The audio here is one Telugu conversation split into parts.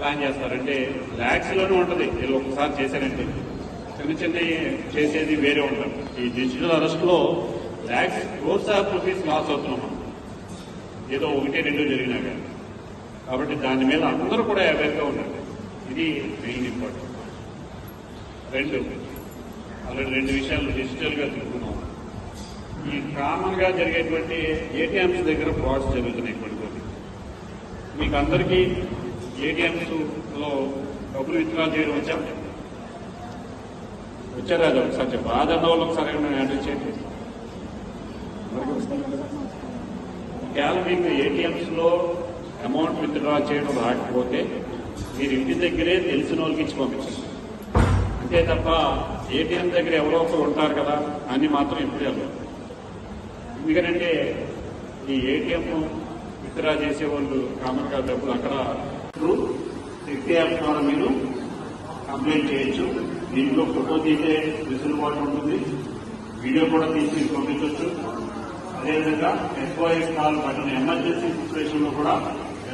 ప్లాన్ చేస్తారంటే ల్యాక్స్లోనే ఉంటుంది. వీళ్ళు ఒకసారి చేశారంటే. చిన్న చిన్న చేసేది వేరే ఉంటుంది. ఈ digital అరెస్ట్లో lakhs crores of rupees loss అవుతున్నాం మనం. ఏదో ఒకటే రెండు జరిగినా కానీ. కాబట్టి దాని మీద అందరూ కూడా అవేర్గా ఉండాలి. ఇది మెయిన్ ఇంపార్టెంట్ రెండు. ఆల్రెడీ రెండు విషయాలు డిజిటల్గా గా ఈ కామన్గా జరిగేటువంటి ఏటీఎంస్ దగ్గర ఫ్రాడ్స్ జరుగుతున్నాయి కొన్ని మీకు అందరికీ ఏటీఎంలో డబ్బులు విత్డ్రా చేయడం వచ్చా వచ్చారా అది ఒకసారి చెప్పు ఆదరణ వాళ్ళు ఒకసారి హ్యాండిల్ చేయండి. ఒకవేళ మీకు ఏటీఎంస్లో అమౌంట్ విత్డ్రా చేయడం రాకపోతే మీరు ఇంటి దగ్గరే తెలిసిన వాళ్ళకి ఇచ్చి పంపించండి. అంతే తప్ప ఏటీఎం దగ్గర ఎవరో ఒకరు ఉంటారు కదా అని మాత్రం ఎప్పుడు ఎందుకంటే ఈ ఏటీఎం విత్డ్రా చేసే వాళ్ళు కామన్ డబ్బులు అక్కడ శక్తి యాప్ ద్వారా మీరు కంప్లైంట్ చేయొచ్చు. దీంట్లో ఫోటో తీసే వెసులుబాటు ఉంటుంది. వీడియో కూడా తీసి పంపించవచ్చు అదేవిధంగా ఎస్ఓఎస్ కాల్ బటన్ ఎమర్జెన్సీ సిచ్యువేషన్లో కూడా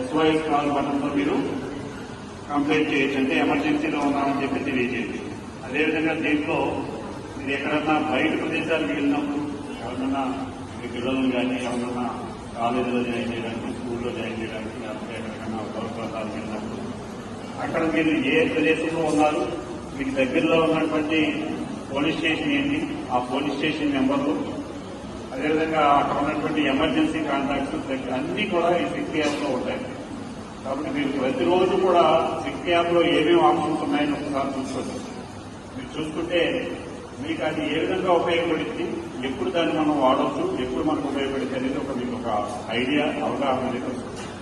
ఎస్ఓఎస్ కాల్ బటన్తో మీరు కంప్లైంట్ చేయొచ్చు. అంటే ఎమర్జెన్సీలో ఉన్నామని చెప్పి తెలియజేయచ్చు అదేవిధంగా దీంట్లో మీరు ఎక్కడన్నా బయట ప్రదేశాలకు వెళ్ళినప్పుడు ఎవరన్నా మీ పిల్లలను కానీ ఎవరన్నా కాలేజీలో జాయిన్ చేయడానికి స్కూల్లో జాయిన్ చేయడానికి లేకపోతే అక్కడ మీరు ఏ ప్రదేశంలో ఉన్నారు? మీకు దగ్గరలో ఉన్నటువంటి పోలీస్ స్టేషన్ ఏంటి? ఆ పోలీస్ స్టేషన్ నెంబర్లు. అదేవిధంగా అక్కడ ఉన్నటువంటి ఎమర్జెన్సీ కాంటాక్ట్స్ అన్ని కూడా ఈ శక్తి యాప్లో ఉంటాయి. కాబట్టి మీరు ప్రతిరోజు కూడా శక్తి యాప్లో ఏమేమి ఆప్షన్స్ ఉన్నాయని ఒకసారి చూసుకోండి. మీరు చూసుకుంటే మీకు అది ఏ విధంగా ఉపయోగపడింది ఎప్పుడు దాన్ని మనం వాడవచ్చు ఎప్పుడు మనకు ఉపయోగపడింది అనేది ఒక మీకు ఒక ఐడియా అవగాహన అనేది వస్తుంది.